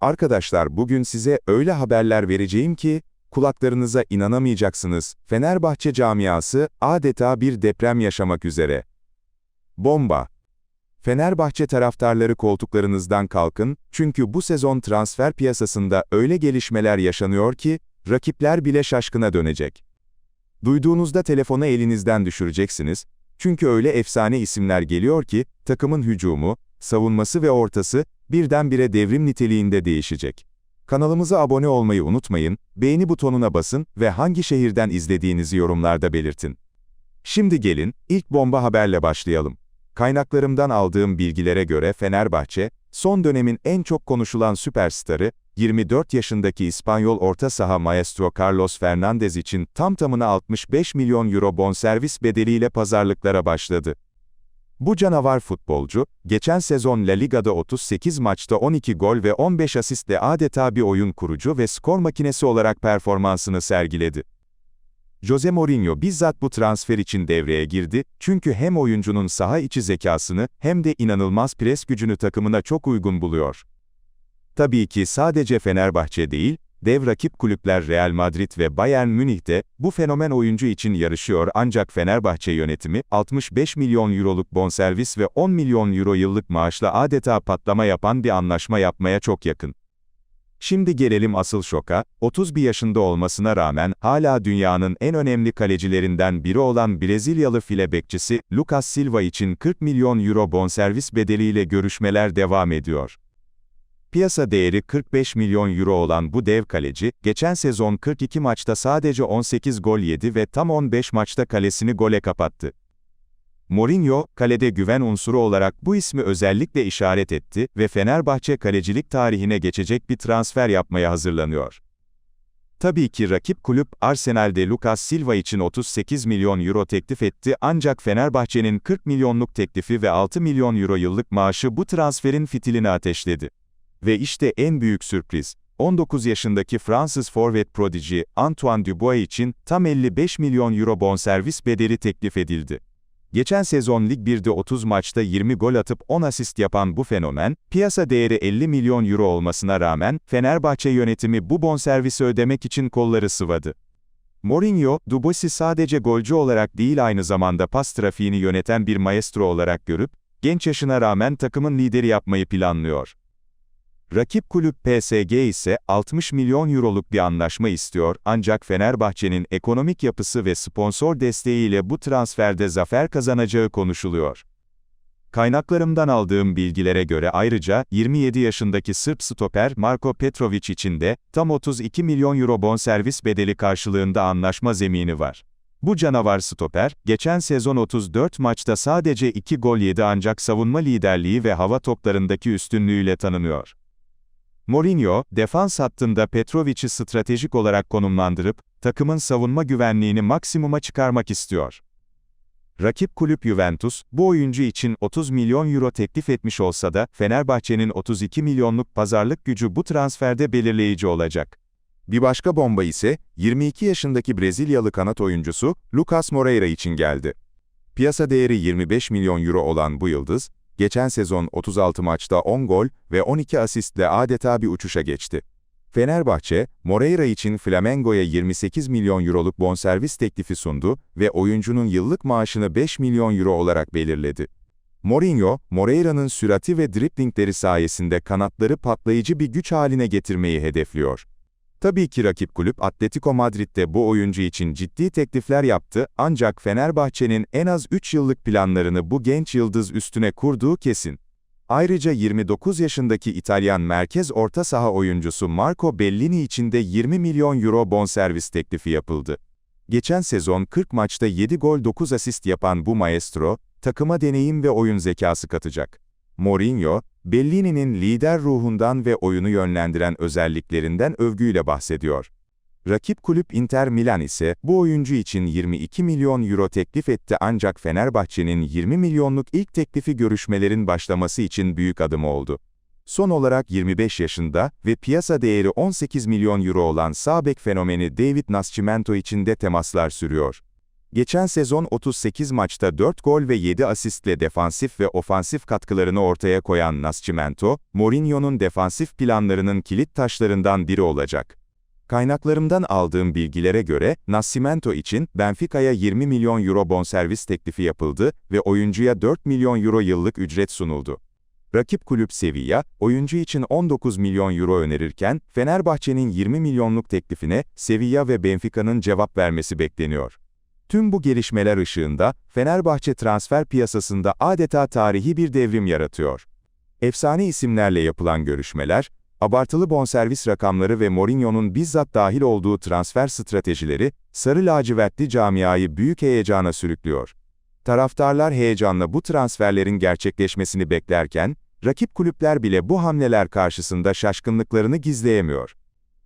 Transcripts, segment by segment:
Arkadaşlar bugün size öyle haberler vereceğim ki, kulaklarınıza inanamayacaksınız. Fenerbahçe camiası adeta bir deprem yaşamak üzere. Bomba. Fenerbahçe taraftarları koltuklarınızdan kalkın, çünkü bu sezon transfer piyasasında öyle gelişmeler yaşanıyor ki, rakipler bile şaşkına dönecek. Duyduğunuzda telefonu elinizden düşüreceksiniz, çünkü öyle efsane isimler geliyor ki, takımın hücumu, savunması ve ortası, birdenbire devrim niteliğinde değişecek. Kanalımıza abone olmayı unutmayın, beğeni butonuna basın ve hangi şehirden izlediğinizi yorumlarda belirtin. Şimdi gelin, ilk bomba haberle başlayalım. Kaynaklarımdan aldığım bilgilere göre Fenerbahçe, son dönemin en çok konuşulan süperstarı, 24 yaşındaki İspanyol orta saha maestro Carlos Fernandez için tam tamına 65 milyon euro bonservis bedeliyle pazarlıklara başladı. Bu canavar futbolcu, geçen sezon La Liga'da 38 maçta 12 gol ve 15 asistle adeta bir oyun kurucu ve skor makinesi olarak performansını sergiledi. Jose Mourinho bizzat bu transfer için devreye girdi, çünkü hem oyuncunun saha içi zekasını hem de inanılmaz pres gücünü takımına çok uygun buluyor. Tabii ki sadece Fenerbahçe değil, dev rakip kulüpler Real Madrid ve Bayern Münih de bu fenomen oyuncu için yarışıyor ancak Fenerbahçe yönetimi 65 milyon euroluk bonservis ve 10 milyon euro yıllık maaşla adeta patlama yapan bir anlaşma yapmaya çok yakın. Şimdi gelelim asıl şoka, 31 yaşında olmasına rağmen hala dünyanın en önemli kalecilerinden biri olan Brezilyalı file bekçisi Lucas Silva için 40 milyon euro bonservis bedeliyle görüşmeler devam ediyor. Piyasa değeri 45 milyon euro olan bu dev kaleci, geçen sezon 42 maçta sadece 18 gol yedi ve tam 15 maçta kalesini gole kapattı. Mourinho, kalede güven unsuru olarak bu ismi özellikle işaret etti ve Fenerbahçe kalecilik tarihine geçecek bir transfer yapmaya hazırlanıyor. Tabii ki rakip kulüp Arsenal'de Lucas Silva için 38 milyon euro teklif etti ancak Fenerbahçe'nin 40 milyonluk teklifi ve 6 milyon euro yıllık maaşı bu transferin fitilini ateşledi. Ve işte en büyük sürpriz, 19 yaşındaki Fransız forvet prodigy Antoine Dubois için tam 55 milyon euro bonservis bedeli teklif edildi. Geçen sezon Lig 1'de 30 maçta 20 gol atıp 10 asist yapan bu fenomen, piyasa değeri 50 milyon euro olmasına rağmen, Fenerbahçe yönetimi bu bonservisi ödemek için kolları sıvadı. Mourinho, Dubois'i sadece golcü olarak değil aynı zamanda pas trafiğini yöneten bir maestro olarak görüp, genç yaşına rağmen takımın lideri yapmayı planlıyor. Rakip kulüp PSG ise 60 milyon euroluk bir anlaşma istiyor ancak Fenerbahçe'nin ekonomik yapısı ve sponsor desteğiyle bu transferde zafer kazanacağı konuşuluyor. Kaynaklarımdan aldığım bilgilere göre ayrıca 27 yaşındaki Sırp stoper Marko Petrovic için de tam 32 milyon euro bonservis bedeli karşılığında anlaşma zemini var. Bu canavar stoper, geçen sezon 34 maçta sadece 2 gol yedi ancak savunma liderliği ve hava toplarındaki üstünlüğüyle tanınıyor. Mourinho, defans hattında Petrovic'i stratejik olarak konumlandırıp, takımın savunma güvenliğini maksimuma çıkarmak istiyor. Rakip kulüp Juventus, bu oyuncu için 30 milyon euro teklif etmiş olsa da, Fenerbahçe'nin 32 milyonluk pazarlık gücü bu transferde belirleyici olacak. Bir başka bomba ise, 22 yaşındaki Brezilyalı kanat oyuncusu, Lucas Moreira için geldi. Piyasa değeri 25 milyon euro olan bu yıldız, geçen sezon 36 maçta 10 gol ve 12 asistle adeta bir uçuşa geçti. Fenerbahçe, Moreira için Flamengo'ya 28 milyon euroluk bonservis teklifi sundu ve oyuncunun yıllık maaşını 5 milyon euro olarak belirledi. Mourinho, Moreira'nın sürati ve driplingleri sayesinde kanatları patlayıcı bir güç haline getirmeyi hedefliyor. Tabii ki rakip kulüp Atletico Madrid'de bu oyuncu için ciddi teklifler yaptı ancak Fenerbahçe'nin en az 3 yıllık planlarını bu genç yıldız üstüne kurduğu kesin. Ayrıca 29 yaşındaki İtalyan merkez orta saha oyuncusu Marco Bellini için de 20 milyon euro bonservis teklifi yapıldı. Geçen sezon 40 maçta 7 gol 9 asist yapan bu maestro, takıma deneyim ve oyun zekası katacak. Mourinho, Bellini'nin lider ruhundan ve oyunu yönlendiren özelliklerinden övgüyle bahsediyor. Rakip kulüp Inter Milan ise bu oyuncu için 22 milyon euro teklif etti ancak Fenerbahçe'nin 20 milyonluk ilk teklifi görüşmelerin başlaması için büyük adım oldu. Son olarak 25 yaşında ve piyasa değeri 18 milyon euro olan sağ bek fenomeni David Nascimento için de temaslar sürüyor. Geçen sezon 38 maçta 4 gol ve 7 asistle defansif ve ofansif katkılarını ortaya koyan Nascimento, Mourinho'nun defansif planlarının kilit taşlarından biri olacak. Kaynaklarımdan aldığım bilgilere göre, Nascimento için Benfica'ya 20 milyon euro bonservis teklifi yapıldı ve oyuncuya 4 milyon euro yıllık ücret sunuldu. Rakip kulüp Sevilla, oyuncu için 19 milyon euro önerirken, Fenerbahçe'nin 20 milyonluk teklifine Sevilla ve Benfica'nın cevap vermesi bekleniyor. Tüm bu gelişmeler ışığında, Fenerbahçe transfer piyasasında adeta tarihi bir devrim yaratıyor. Efsane isimlerle yapılan görüşmeler, abartılı bonservis rakamları ve Mourinho'nun bizzat dahil olduğu transfer stratejileri, sarı lacivertli camiayı büyük heyecana sürüklüyor. Taraftarlar heyecanla bu transferlerin gerçekleşmesini beklerken, rakip kulüpler bile bu hamleler karşısında şaşkınlıklarını gizleyemiyor.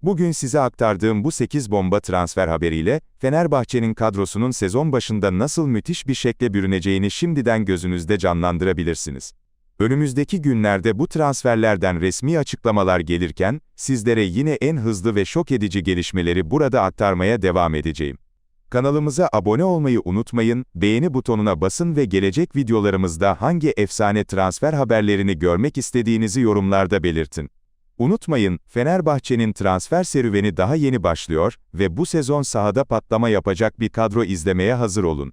Bugün size aktardığım bu 8 bomba transfer haberiyle, Fenerbahçe'nin kadrosunun sezon başında nasıl müthiş bir şekle bürüneceğini şimdiden gözünüzde canlandırabilirsiniz. Önümüzdeki günlerde bu transferlerden resmi açıklamalar gelirken, sizlere yine en hızlı ve şok edici gelişmeleri burada aktarmaya devam edeceğim. Kanalımıza abone olmayı unutmayın, beğeni butonuna basın ve gelecek videolarımızda hangi efsane transfer haberlerini görmek istediğinizi yorumlarda belirtin. Unutmayın, Fenerbahçe'nin transfer serüveni daha yeni başlıyor ve bu sezon sahada patlama yapacak bir kadro izlemeye hazır olun.